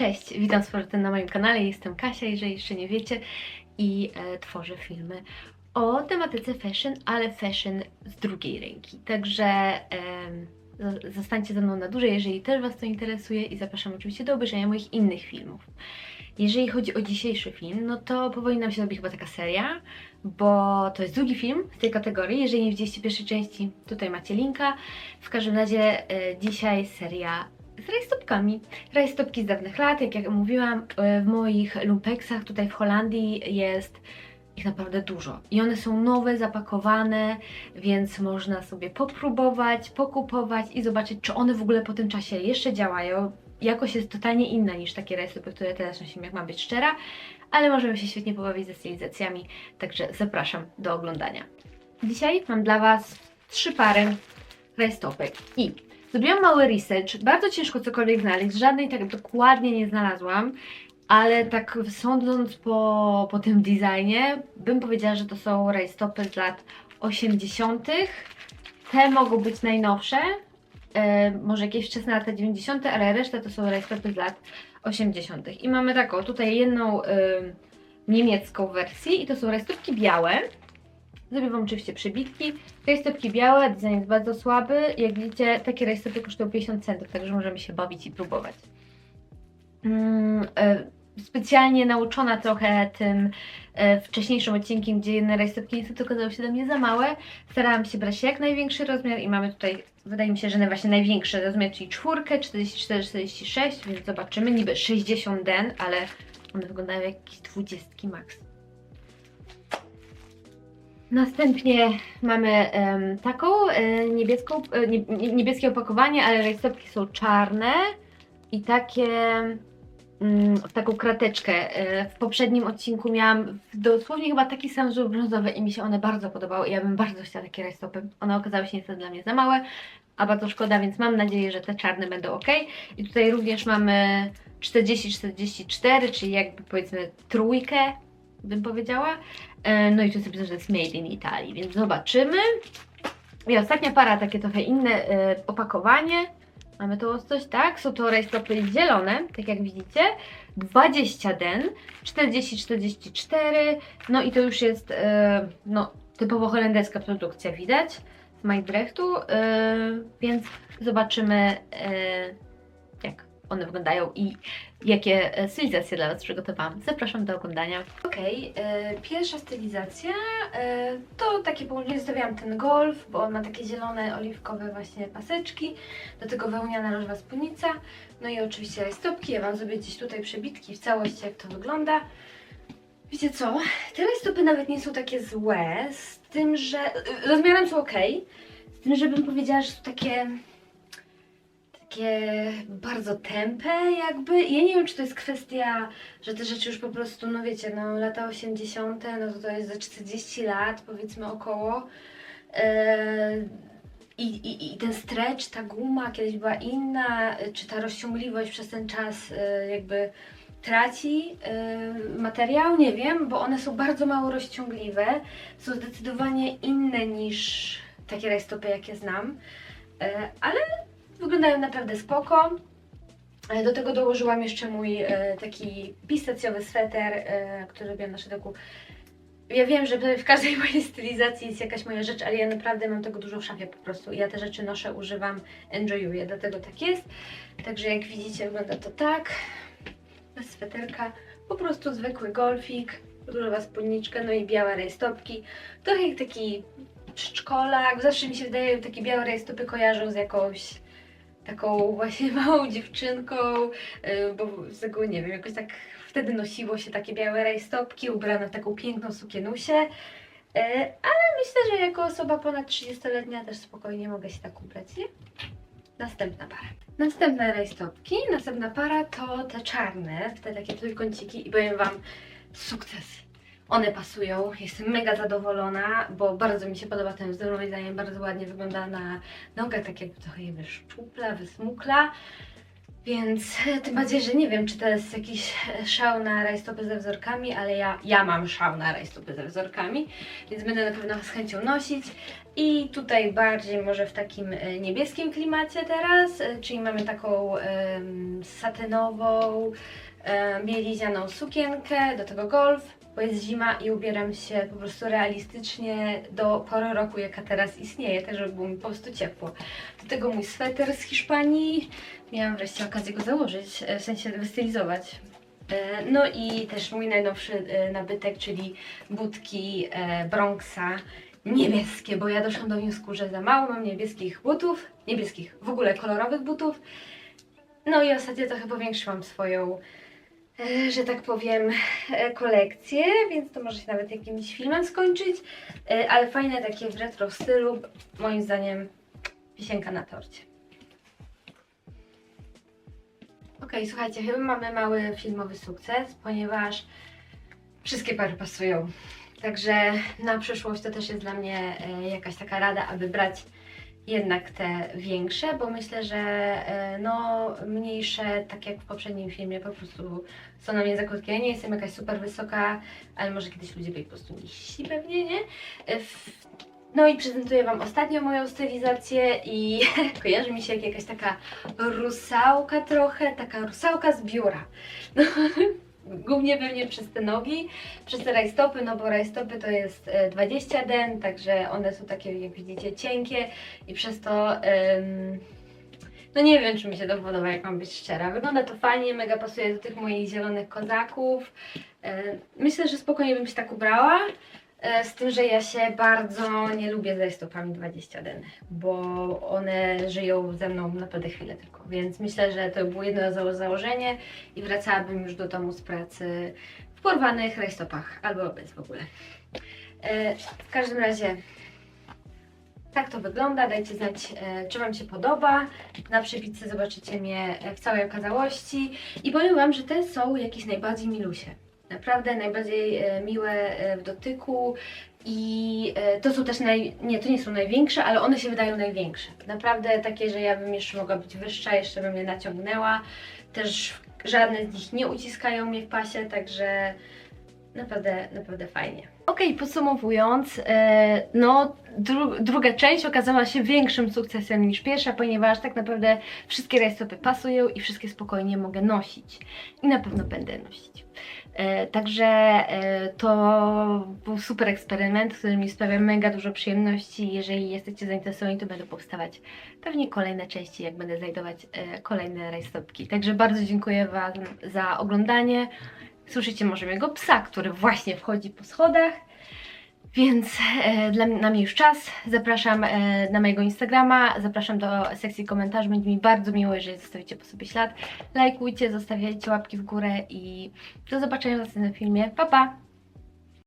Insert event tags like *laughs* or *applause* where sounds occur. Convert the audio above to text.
Cześć, witam z powrotem na moim kanale. Jestem Kasia, jeżeli jeszcze nie wiecie, i e, tworzę filmy o tematyce fashion, ale fashion z drugiej ręki. Także zo- zostańcie ze mną na dłużej, jeżeli też Was to interesuje, i zapraszam oczywiście do obejrzenia moich innych filmów. Jeżeli chodzi o dzisiejszy film, no to powoli nam się robi chyba taka seria, bo to jest drugi film z tej kategorii. Jeżeli nie widzieliście pierwszej części, tutaj macie linka. W każdym razie e, dzisiaj seria z rajstopkami. Rajstopki z dawnych lat, jak ja mówiłam, e, w moich lumpeksach tutaj w Holandii jest ich naprawdę dużo. I one są nowe, zapakowane, więc można sobie popróbować, pokupować i zobaczyć, czy one w ogóle po tym czasie jeszcze działają. Jakość jest totalnie inna niż takie rajstopy, które teraz nosimy, jak mam być szczera, ale możemy się świetnie pobawić ze stylizacjami, także zapraszam do oglądania. Dzisiaj mam dla Was trzy pary rajstopek i Zrobiłam mały research, bardzo ciężko cokolwiek znaleźć, żadnej tak dokładnie nie znalazłam, ale tak sądząc po, po tym designie, bym powiedziała, że to są rajstopy z lat 80. Te mogą być najnowsze, e, może jakieś wczesne lata 90., ale reszta to są rajstopy z lat 80. I mamy taką tutaj jedną niemiecką wersję i to są rajstopki białe. Zrobię Wam oczywiście przybitki. Rajstopki białe, design jest bardzo słaby. Jak widzicie, takie rajstopy kosztują 50 centów, także możemy się bawić i próbować. Mm, e, specjalnie nauczona trochę tym e, wcześniejszym odcinkiem, gdzie jedne rajstopki niestety okazały się dla mnie za małe. Starałam się brać jak największy rozmiar i mamy tutaj, wydaje mi się, że właśnie największy rozmiar, czyli czwórkę, 44-46, więc zobaczymy. Niby 60 den, ale one wyglądają jak jakieś 20 max. Następnie mamy taką e, niebieską, e, nie, nie- niebieskie opakowanie, ale rajstopki są czarne i takie mm, w taką krateczkę. E, w poprzednim odcinku miałam dosłownie chyba taki sam wzór brązowy i mi się one bardzo podobały i ja bym bardzo chciała takie rajstopy. One okazały się niestety dla mnie za małe, a bardzo szkoda, więc mam nadzieję, że te czarne będą ok. I tutaj również mamy 40-44, czyli jakby powiedzmy trójkę, bym powiedziała. E, No i tu napisane, że jest made in Italy, więc zobaczymy. I ostatnia para, takie trochę inne e, opakowanie. Mamy tu coś, tak? Są to rajstopy zielone, tak jak widzicie. 20 den, 40-44. No i to już jest e, no, typowo holenderska produkcja, widać z Majbrechtu. E, więc zobaczymy, one wyglądają i jakie e, stylizacje dla Was przygotowałam. Zapraszam do oglądania. Okej, e, pierwsza stylizacja e, to takie połączenie, zostawiałam ten golf, bo on ma takie zielone, oliwkowe właśnie paseczki, do tego wełniana różowa spódnica, no i oczywiście rajstopki, ja Wam zrobię gdzieś tutaj przebitki w całości, jak to wygląda. Wiecie co, te rajstopy nawet nie są takie złe, z tym, że e, rozmiarem są ok, z tym, że bym powiedziała, że są takie takie bardzo tępe jakby. Ja nie wiem, czy to jest kwestia, że te rzeczy już po prostu, no wiecie, no lata 80., no to to jest za 40 lat, powiedzmy około. Eee, i, i, I ten stretch, ta guma kiedyś była inna, e, czy ta rozciągliwość przez ten czas e, jakby traci materiał, nie wiem, bo one są bardzo mało rozciągliwe, są zdecydowanie inne niż takie rajstopy, jakie znam, ale Wyglądają naprawdę spoko. E, Do tego dołożyłam jeszcze mój e, taki pistacjowy sweter, e, który robiłam na szydełku. Ja wiem, że w każdej *laughs* mojej stylizacji jest jakaś moja rzecz, ale ja naprawdę mam tego dużo w szafie po prostu. Ja te rzeczy noszę, używam, enjoyuję, dlatego tak jest. Także jak widzicie wygląda to tak. Sweterka, po prostu zwykły golfik, różowa spódniczka, no i białe rajstopki. Trochę jak taki przedszkolak. Zawsze mi się wydaje, że takie białe rajstopy kojarzą z jakąś taką właśnie *laughs* małą dziewczynką, yy, bo z tego nie wiem, jakoś tak wtedy nosiło się takie białe rajstopki, ubrane w taką piękną sukienusię. Yy, ale myślę, że jako osoba ponad 30-letnia też spokojnie mogę się tak ubrać, nie? Następna para. Następne rajstopki, następna para to te czarne, te takie trójkąciki i powiem Wam, sukces. One pasują, jestem mega zadowolona, bo bardzo mi się podoba ten wzór, moim zdaniem bardzo ładnie wygląda na nogach, tak jakby trochę je wyszczupla, wysmukla. Więc e, tym bardziej, że nie wiem, czy to jest jakiś e, szał na rajstopy ze wzorkami, ale ja, ja mam szał na rajstopy ze wzorkami, więc będę na pewno z chęcią nosić. I tutaj bardziej może w takim e, niebieskim klimacie teraz, czyli mamy taką em, satynową, e, bielizianą sukienkę, do tego golf, bo jest zima i ubieram się po prostu realistycznie do pory roku, jaka teraz istnieje, tak żeby było mi po prostu ciepło. Do tego mój sweter z Hiszpanii, miałam wreszcie okazję go założyć, e, w sensie wystylizować. E, No i też mój najnowszy nabytek, czyli budki Bronxa niebieskie, bo ja doszłam do wniosku, że za mało mam niebieskich butów, niebieskich, w ogóle kolorowych butów. No i ostatnio trochę powiększyłam swoją, że tak powiem, e, kolekcję, więc to może się nawet jakimś filmem skończyć, E, ale fajne takie w retro stylu, moim zdaniem wisienka na torcie. Okej, słuchajcie, chyba mamy mały filmowy sukces, ponieważ wszystkie pary pasują. Także na przyszłość to też jest dla mnie e, jakaś taka rada, aby brać jednak te większe, bo myślę, że e, no mniejsze, tak jak w poprzednim filmie, po prostu są na mnie za krótkie. Ja nie jestem jakaś super wysoka, ale może kiedyś ludzie by po prostu niżsi pewnie, nie? E, No i prezentuję Wam ostatnią moją stylizację i *laughs* kojarzy mi się jak jakaś taka rusałka trochę, taka rusałka z biura. No, *laughs* głównie pewnie przez te nogi, przez te rajstopy, no bo rajstopy to jest e, 20 den, także one są takie, jak widzicie, cienkie i przez to, no nie wiem, czy mi się to podoba, jak mam być szczera. Wygląda to fajnie, mega pasuje do tych moich zielonych kozaków. E, Myślę, że spokojnie bym się tak ubrała. E, Z tym, że ja się bardzo nie lubię z rajstopami 20 den, bo one żyją ze mną naprawdę chwilę tylko. Więc myślę, że to było jedno zało- założenie i wracałabym już do domu z pracy w porwanych rajstopach albo bez w ogóle. E, W każdym razie tak to wygląda. Dajcie znać, e, czy Wam się podoba. Na przepitce zobaczycie mnie w całej okazałości. I powiem Wam, że te są jakieś najbardziej milusie. Naprawdę najbardziej e, miłe e, w dotyku i e, to są też naj... nie, to nie są największe, ale one się wydają największe. Naprawdę takie, że ja bym jeszcze mogła być wyższa, jeszcze bym je naciągnęła. Też żadne z nich nie uciskają mnie w pasie, także naprawdę, naprawdę fajnie. Okej, podsumowując, e, no dru druga część okazała się większym sukcesem niż pierwsza, ponieważ tak naprawdę wszystkie rajstopy pasują i wszystkie spokojnie mogę nosić. I na pewno będę nosić. E, Także e, to był super eksperyment, który mi sprawia mega dużo przyjemności. Jeżeli jesteście zainteresowani, to będą powstawać pewnie kolejne części, jak będę znajdować kolejne rajstopki. Także bardzo dziękuję Wam za oglądanie. Słyszycie może mojego psa, który właśnie wchodzi po schodach. Więc e, dla, na mnie już czas. Zapraszam e, na mojego Instagrama, zapraszam do sekcji komentarzy. Będzie mi bardzo miło, jeżeli zostawicie po sobie ślad. Lajkujcie, zostawiajcie łapki w górę i do zobaczenia w następnym filmie. Pa, pa!